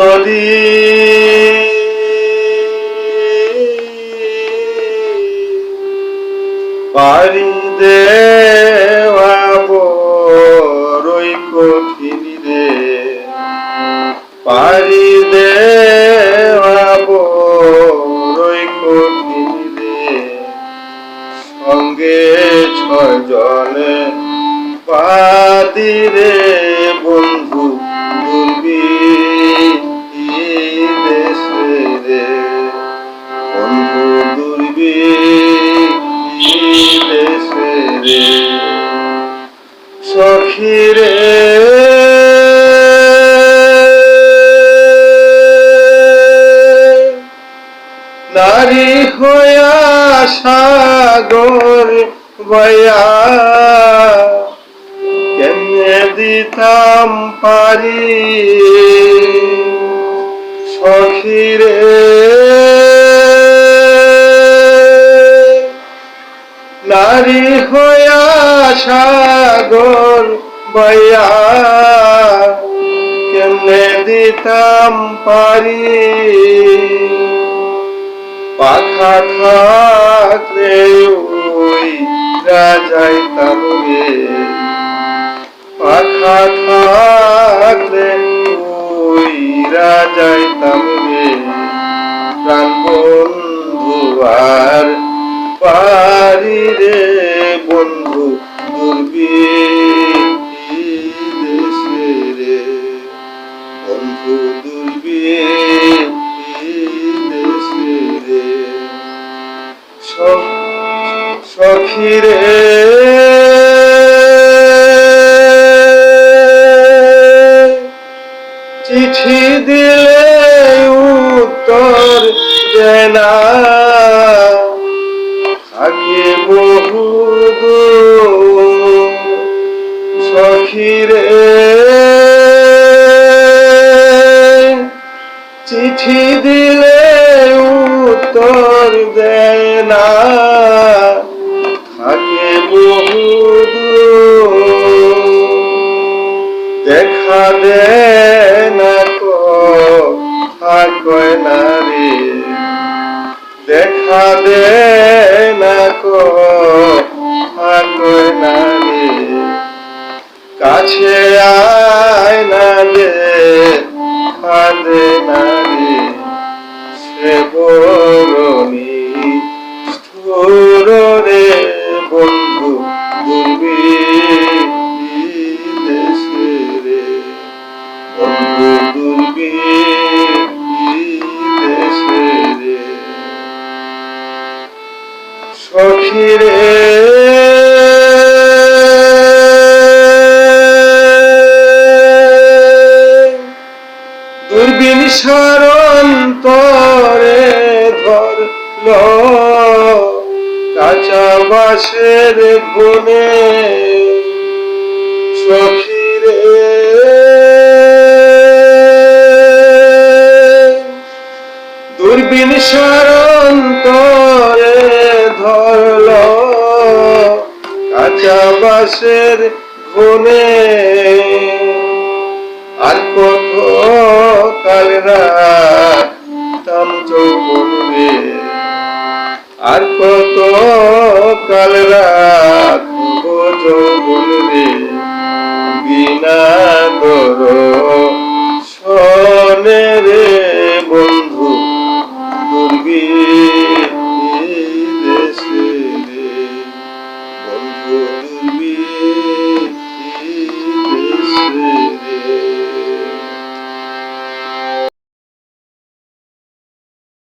الضليل পারি দেওয়া বড়ই কঠিন রে। পারি দেওয়া বড়ই কঠিন রে। সঙ্গে ছয় জলে পাতি রে বল সখিরে নারী হইয়া সাগর বয়া কেমনে দিতাম পারি সখিরে? নারী হইয়া সাগর বয়া কেমনে দিতাম পারি? পাখা থাকলে ওই রাজাইতাম রে পাখা থাকলে ওই রাজাইতাম রে প্রাণ বন্ধু আর পারি রে। সখিরে। চিঠি দিলে উত্তর দেনা। থাকে বহু দেয় না থাকে বহু দেখা দেয় না কয় না দেখা দেয় না কয় কাছে সখিরে দুর্বিন সরন্তরে ধরল কাঁচা বাসের বনে সখিরে। দুর্বিন কাঁচা ঘুনে আর কত কাল রাতাম